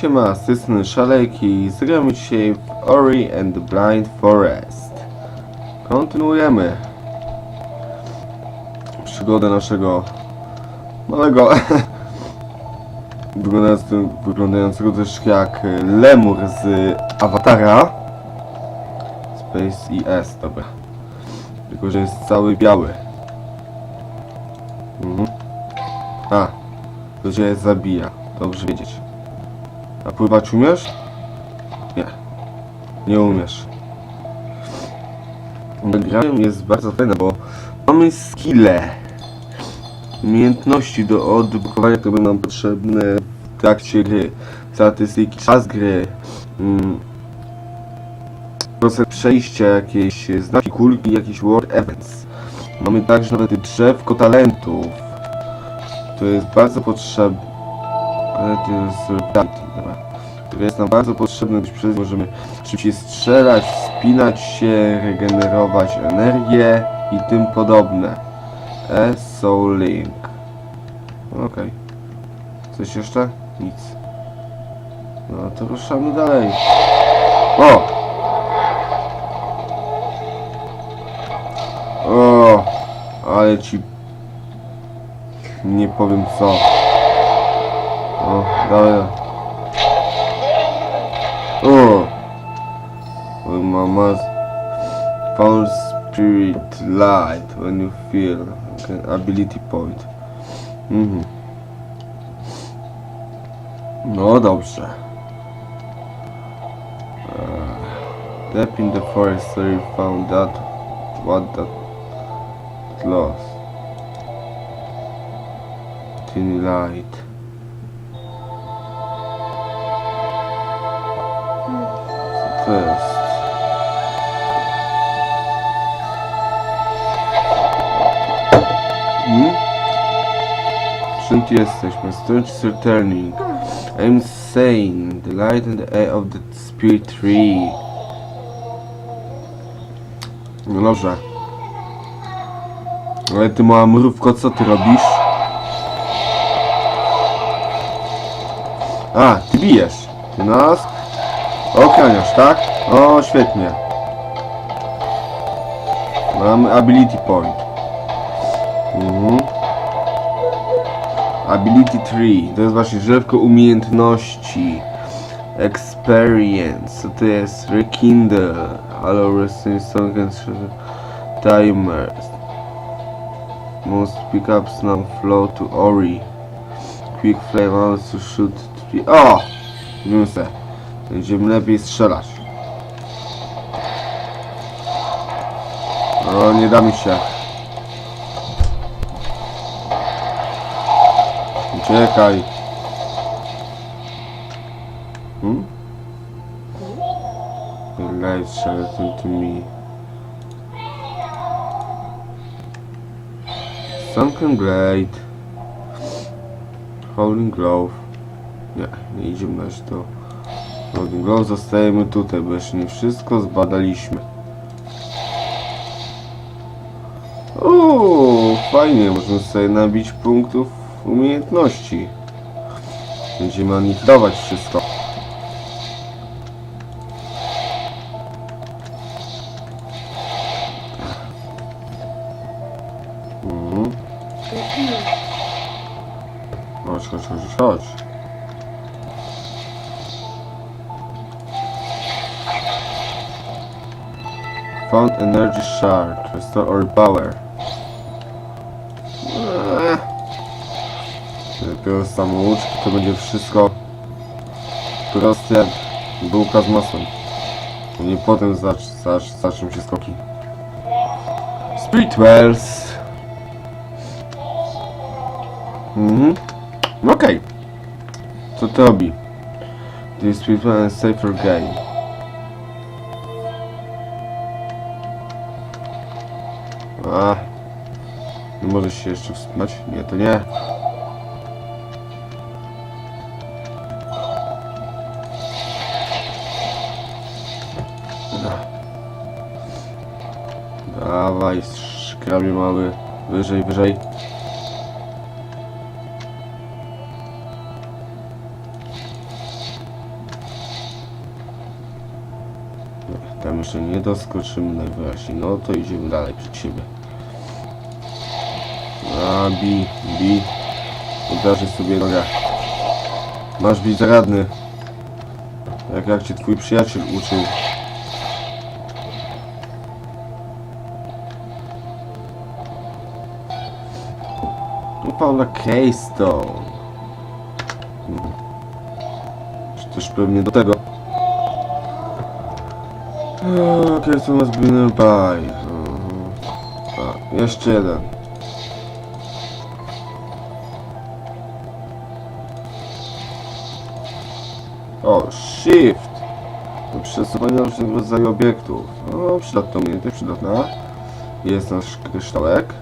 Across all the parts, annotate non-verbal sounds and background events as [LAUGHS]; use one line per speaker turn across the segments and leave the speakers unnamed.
Siema, strony Szalejki. Zagramy dzisiaj w Ori and the Blind Forest. Kontynuujemy przygodę naszego małego [LAUGHS] wyglądającego, wyglądającego też jak lemur z Awatara. Space ES, dobra. Tylko, że jest cały biały. Mhm. A, to się zabija. Dobrze wiedzieć. A pływać umiesz? Nie. Nie umiesz. Gra jest bardzo fajna, bo mamy skille. Umiejętności do odblokowania, które będą nam potrzebne w trakcie gry. Statystyki, czas gry. Mm, proces przejścia, jakieś znaki kulki, jakieś world events. Mamy także nawet drzewko talentów. To jest bardzo potrzebne. To jest jest nam bardzo potrzebne, gdyż przez możemy szybciej strzelać, spinać się, regenerować energię i tym podobne. E-Soul Link. Okej. Coś jeszcze? Nic. No to ruszamy dalej. O! O! Ale ci... Nie powiem co. O, dawaj. O! When mama's found spirit light when you feel okay, ability point. Mhm. No dobrze. Uh, Deep in the forest, you found that what that lost. Tiny light. Jest? Hmm? Czym ty jesteśmy? Strange is returning. I'm sane. The light and the air of the spirit tree. Dobrze. Ale ty mała mrówko, co ty robisz? A, ty bijesz. Ty nas Okraniasz, tak? O, świetnie. Mamy ability point. Mhm. Ability tree. To jest właśnie drzewko umiejętności. Experience. Co to jest? Rekindle. Allow wrestling tokens. Timers. Most pickups now flow to Ori. Quick flame also shoot tree. O! Wiem. Będziemy lepiej strzelać. O, nie da mi się. Uciekaj. Hmm? Light shouting to me. Sunken Glade. Holding Glove. Nie, nie idziemy na razie Holding Glove. Zostajemy tutaj, bo jeszcze nie wszystko zbadaliśmy. Uuu, fajnie, możemy sobie nabić punktów umiejętności. Będziemy anihilować wszystko. Mhm. Chodź, chodź, chodź, chodź. Found energy shard. Restore our power. Eee. Dopiero samouczki to będzie wszystko proste jak bułka z masłem. Nie potem zacz, zacz, zaczną się skoki. Spirit Wells. Mhm. Okej. Co to robi? This Well and Safer Game. Możesz się jeszcze wspinać? Nie, to nie. Dawaj, skrabie mały. Wyżej, wyżej. Tam jeszcze nie doskoczymy no najwyraźniej. No to idziemy dalej przed siebie. A, bi, bi. Uderzy sobie nogę. Masz być zaradny. Jak, jak cię twój przyjaciel uczył. Tu Paula Keystone. Czy też pewnie do tego. Keystone must be nearby. Jeszcze jeden. O, shift! Do przesuwania różnego rodzaju obiektów. O, przydatna umiejętność, przydatna. Jest nasz kryształek.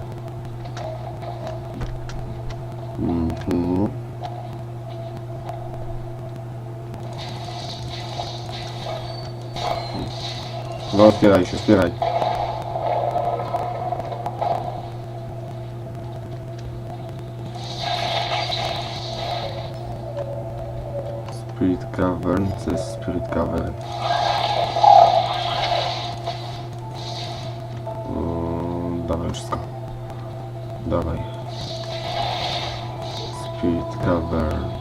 Mhm. No, wspieraj się, wspieraj. Spirit Cavern, co jest Spirit Cavern? Dawaj wszystko. Dawaj. Spirit Cavern.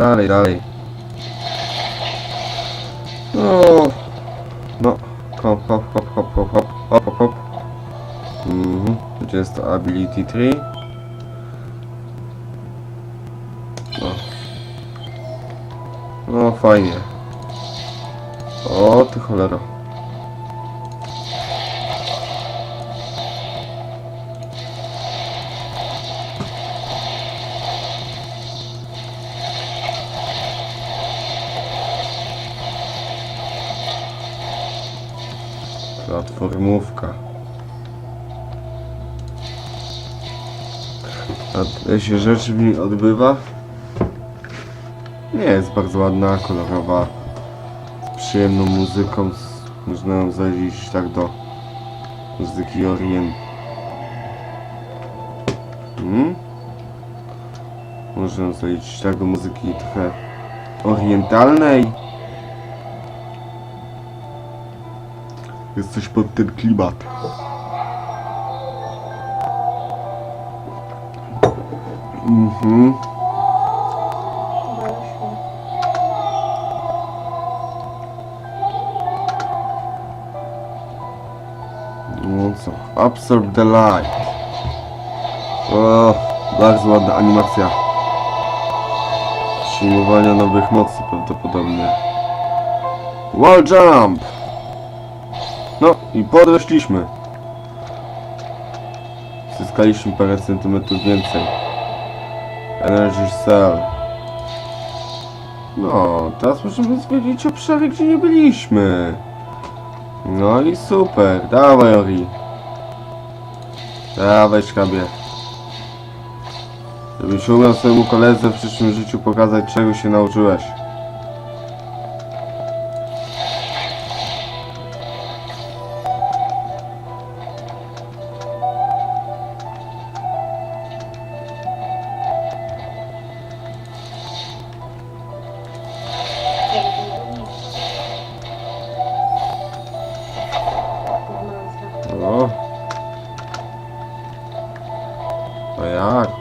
Dalej, dalej. No. No. Hop, hop, hop, hop, hop, hop, hop, hop. Mhm. Gdzie jest to ability tree? No. No fajnie. O, ty cholera! Platformówka. A się rzeczy w niej odbywa? Nie jest bardzo ładna, kolorowa, z przyjemną muzyką. Z, można ją zaliczyć tak do muzyki orient. Hmm? Można zaliczyć tak do muzyki trochę orientalnej. Coś pod ten klimat. Mhm. No? Absorb the light. O, bardzo ładna animacja. Przyjmowania nowych mocy prawdopodobnie. Wall jump! No i podrośliśmy. Zyskaliśmy parę centymetrów więcej. Energy Cell. No, teraz możemy zwiedzić obszary, gdzie nie byliśmy. No i super. Dawaj, Ori. Dawaj, szkabie. Żebyś umiał swojemu koledze w przyszłym życiu pokazać, czego się nauczyłeś.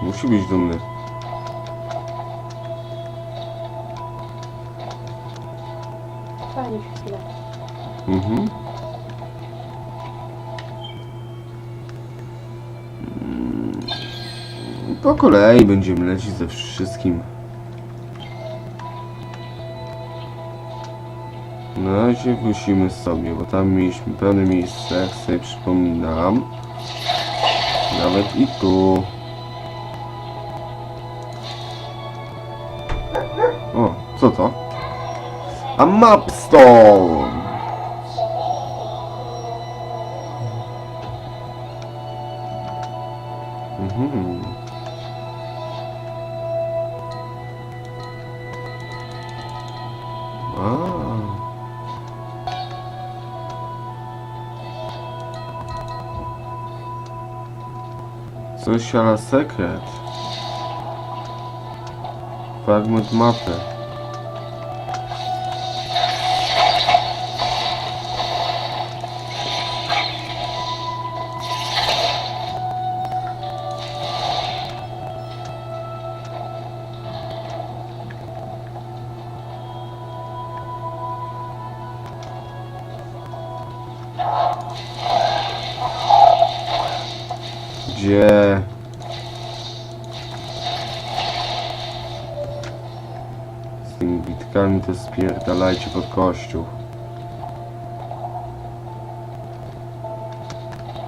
Musi być dumny.
Fajnie chwilę.
Mhm. Mm, Po kolei będziemy lecieć ze wszystkim. Na razie wrócimy sobie, bo tam mieliśmy pełne miejsce, jak sobie przypominam. Nawet i tu. A mapstone! Mhm. A. Coś ala sekret. Fragment mapy. Gdzie? Z tymi bitkami to spierdalajcie pod kościół.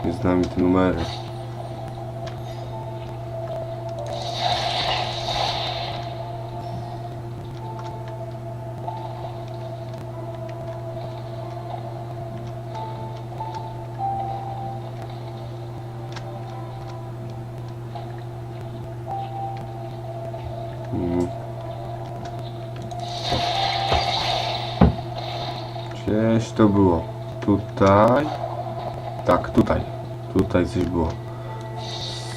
Nie z nami te numery. Gdzieś to było. Tutaj. Tak, tutaj. Tutaj coś było.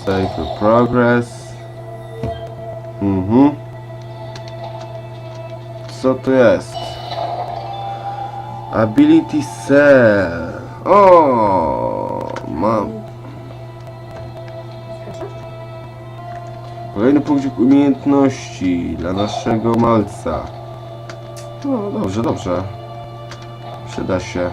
Save for progress. Mhm. Co to jest? Ability cell. O, mam. Kolejny punkcik umiejętności dla naszego malca. No dobrze, dobrze. Przyda się.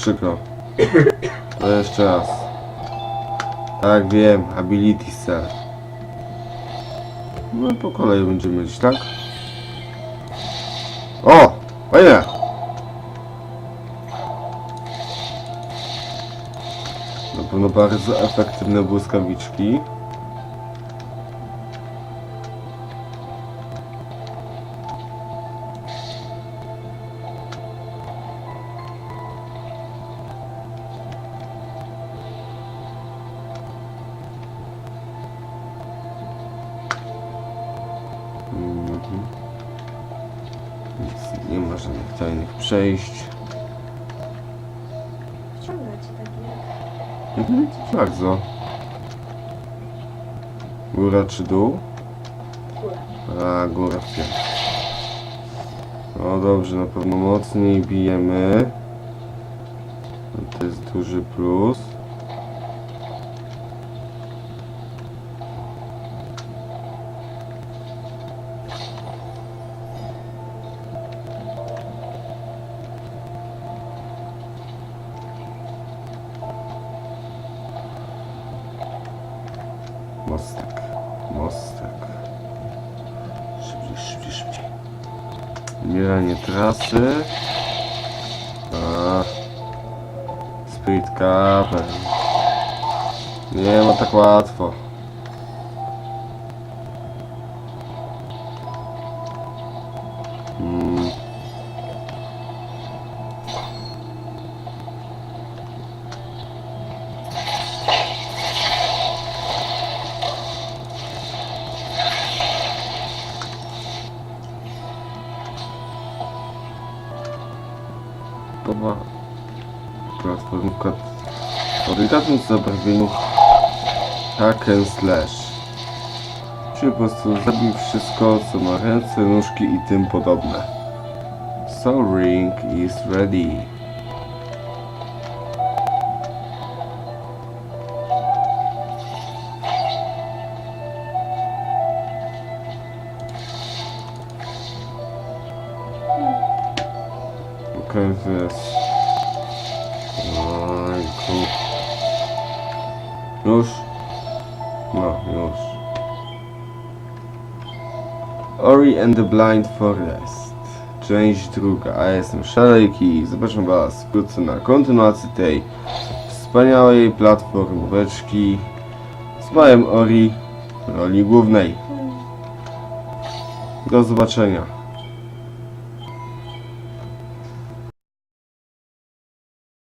Przykro. To jeszcze raz. Tak wiem, ability cell. No po kolei będziemy iść, tak? O! Fajnie! Na pewno bardzo efektywne błyskawiczki. Nic nie ma żadnych tajnych przejść.
Wciąga cię taki jak...
Mhm, bardzo. Góra czy dół?
Góra.
A, góra. No dobrze, na pewno mocniej bijemy. No To jest duży plus. Mostek, mostek. Szybciej, szybciej, szybciej. Wybieranie trasy. Speed cover. Nie ma tak łatwo. Korytarzu w zabarwieniu hack and slash. Czyli po prostu zabij wszystko, co ma ręce, nóżki i tym podobne. So ring is ready. Okay, this. Oh, cool. Już? No, już. Ori and the Blind Forest. Część druga. A ja jestem Szalek i zapraszam Was wkrótce na kontynuację tej wspaniałej platformóweczki z moim Ori w roli głównej. Do zobaczenia.